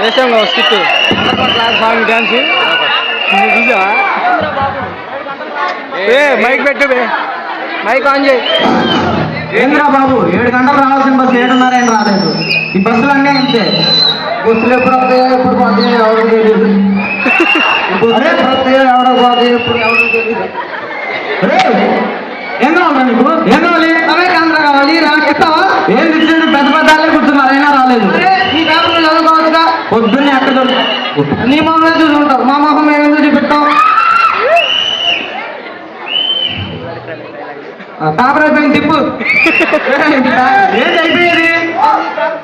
వేసాం skit. Song నువ్వు చూసావా ఏ మైక్ పెట్టు మైక్ ఆన్ చేయి. ఏంద్రా బాబు? ఏడు గంటలు రావాల్సిన బస్సు ఏడున్నర ఏం రాలేదు. ఈ బస్సులు అన్నీ అంతే. బస్సులు ఎప్పుడు వస్తాయో ఎప్పుడు పోతాయో ఎవరు తెలియదు బస్సులు ఎప్పుడు వస్తాయో ఎవడో పోతాయో ఎప్పుడు ఎవరు తెలియదు ఏం కావాలరా నీకు? ఏం కావాలి? అవే కాంద్ర కావాలి ఇస్తావా ఏం ఇచ్చింది నీ మొహమే చూసుకుంటావు. మా మొహం ఏమేమి చూపెట్టావు? పేపర్ అయిపోయింది తిప్పు. ఏది అయిపోయేది?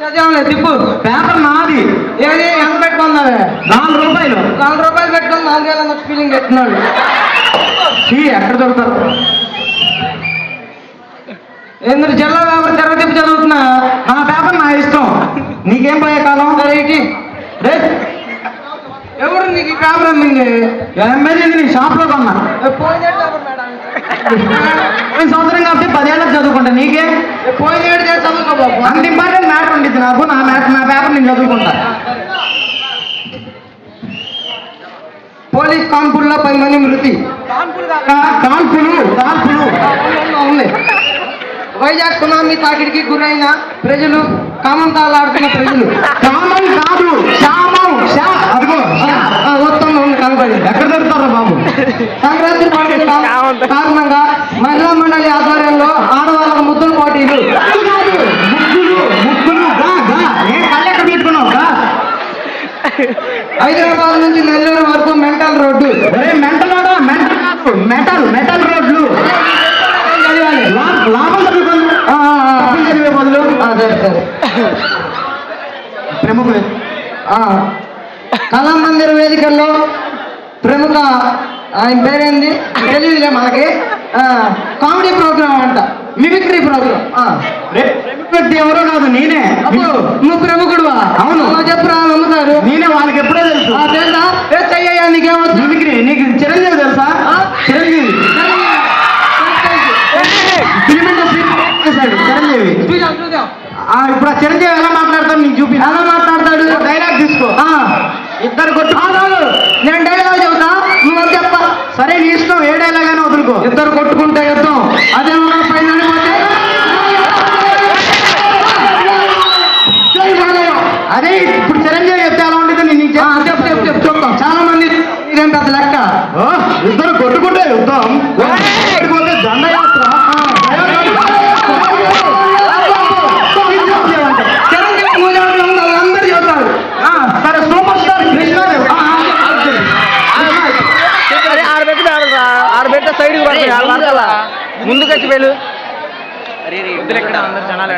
చదివాలే తిప్పు. పేపర్ నాది. ఏది? ఎంత పెట్టుకున్నావే? నాలుగు రూపాయలు. నాలుగు రూపాయలు పెట్టుకుని నాలుగు వేల ఫీలింగ్ పెట్టున్నాడు ఈ ఎక్కడ దొరుకుతారు? ఎందుకు జిల్లా పేపర్ తెర తిప్పి చదువుతున్నా నా పేపర్ నా ఇష్టం నీకేం పోయే కాలం రేటి రే ఎవరు నీకు పేపర్ అమ్మింది ఎంబైది నీ షాప్లో కొన్నా. నేను సంవత్సరం కాబట్టి పదేళ్ళకి చదువుకుంటా. నీకే? పోయినేడు చదువుకో అంత ఇంపార్టెంట్ మ్యాటర్ ఉండేది నాకు. నా మ్యాటర్ నా పేపర్ నేను చదువుకుంటా. పోలీస్ కాన్పుల్లో పది మంది మృతి. కాన్పులు కాన్పులు ఉంది వైజాగ్ సునామీ తాకిడికి గురైన ప్రజలు కామంతాలు ఆడుతున్న ప్రజలు. కామం కాదు శామం శా అదిగో కనపడి ఎక్కడ దొరుకుతారా బాబు? సంక్రాంతి పండుగ కారణంగా మహిళా మండలి ఆధ్వర్యంలో ఆడవాళ్ళకు ముద్దుల పోటీలు. హైదరాబాద్ నుంచి నెల్లూరు వరకు mental road. Mental road mental metal metal రోడ్లు. చదివే బదులు. సరే ప్రముఖులు. కళామందిర్ వేదికల్లో ప్రముఖ ఆయన పేరేంది? తెలియదులే మనకి. కామెడీ ప్రోగ్రామ్ అంట. మిమిక్రీ ప్రోగ్రామ్ ప్రముఖ వ్యక్తి ఎవరో కాదు నేనే. నువ్వు ప్రముఖుడువా? అవును. చెప్పురా నమ్ముతారు నేనే వాళ్ళకి ఎప్పుడో తెలుసు. తెలుసా? ఏ చెయ్యయ్యా నీకేమవుతుంది మిమిక్రీ. నీకు చిరంజీవి తెలుసా? చిరంజీవి. Film industry Chiranjeevi. ఇప్పుడు ఆ చిరంజీవి ఎలా మాట్లాడతాడు నీకు చూపి ఎలా మాట్లాడతాడు? డైలాగ్ తీసుకో. ఇద్దరు కొట్టు నేను డైలాగ్ చెబుతా నువ్వు అది చెప్పా సరే నీ వదులుకో. ఇద్దరు కొట్టుకుంటే ముందుకు వచ్చి వెళ్ళు అందరు జనాలు